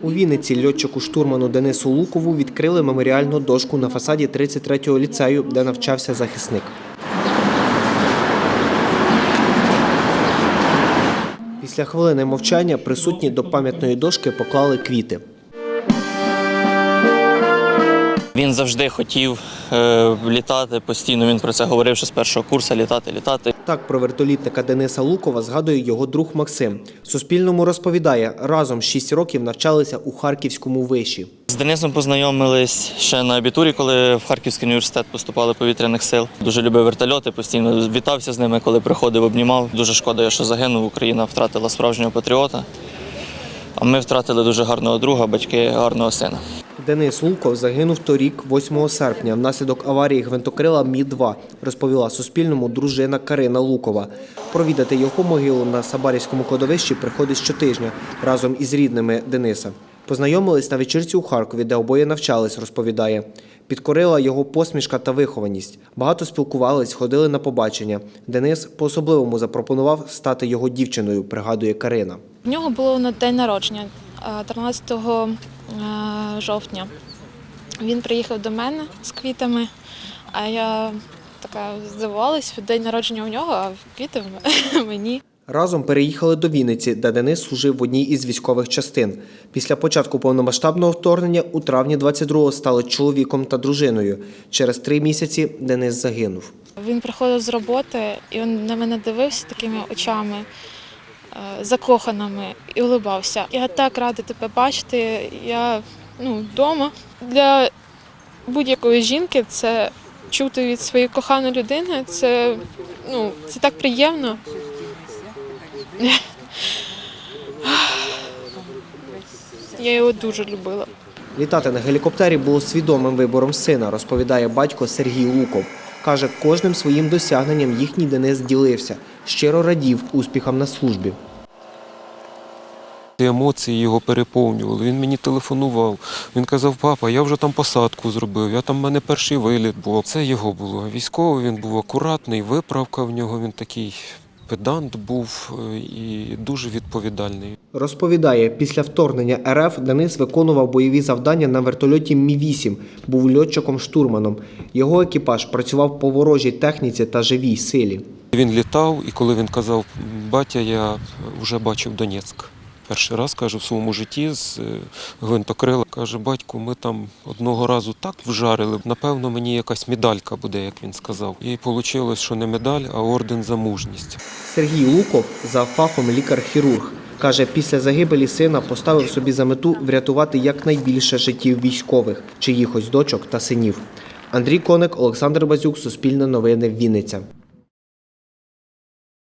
У Вінниці льотчику штурману Денису Лукову відкрили меморіальну дошку на фасаді 33-го ліцею, де навчався захисник. Після хвилини мовчання присутні до пам'ятної дошки поклали квіти. Він завжди хотів літати постійно. Він про це говорив ще з першого курсу літати, літати. Так про вертолітника Дениса Лукова згадує його друг Максим. Суспільному розповідає, разом 6 років навчалися у Харківському виші. З Денисом познайомились ще на абітурі, коли в Харківський університет поступали повітряних сил. Дуже любив вертольоти, постійно вітався з ними, коли приходив, обнімав. Дуже шкода, що загинув. Україна втратила справжнього патріота. А ми втратили дуже гарного друга, батьки гарного сина. Денис Луков загинув торік, 8 серпня, внаслідок аварії гвинтокрила Мі-2, розповіла Суспільному дружина Карина Лукова. Провідати його могилу на Сабарівському кладовищі приходить щотижня разом із рідними Дениса. Познайомились на вечірці у Харкові, де обоє навчались, розповідає. Підкорила його посмішка та вихованість. Багато спілкувались, ходили на побачення. Денис по-особливому запропонував стати його дівчиною, пригадує Карина. В нього було на день народження е, 13 е, жовтня. Він приїхав до мене з квітами, а я така здивувалась, в день народження у нього, а квіти мені. Разом переїхали до Вінниці, де Денис служив в одній із військових частин. Після початку повномасштабного вторгнення у травні 22-го стали чоловіком та дружиною. Через три місяці Денис загинув. Він приходив з роботи і він на мене дивився такими очами е, закоханими і улибався. Я так рада тебе бачити. Я ну, вдома. Для будь-якої жінки це чути від своєї коханої людини. Це, ну, це так приємно. Я його дуже любила. Літати на гелікоптері було свідомим вибором сина, розповідає батько Сергій Луков. Каже, кожним своїм досягненням їхній Денис ділився, щиро радів успіхам на службі. Емоції його переповнювали. Він мені телефонував. Він казав, папа, я вже там посадку зробив, я там в мене перший виліт був. Це його було. Військовий він був акуратний, виправка в нього, він такий педант був е, і дуже відповідальний. Розповідає, після вторгнення РФ Денис виконував бойові завдання на вертольоті Мі-8, був льотчиком-штурманом. Його екіпаж працював по ворожій техніці та живій силі. Він літав, і коли він казав, батя, я вже бачив Донецьк. Перший раз каже в своєму житті з е, гвинтокрила. Каже, батько, ми там одного разу так вжарили. Напевно, мені якась медалька буде, як він сказав. І вийшло, що не медаль, а орден за мужність. Сергій Луков за фахом лікар-хірург. Каже, після загибелі сина поставив собі за мету врятувати якнайбільше життів військових, чиїхось дочок та синів. Андрій Коник, Олександр Базюк, Суспільне новини, Вінниця.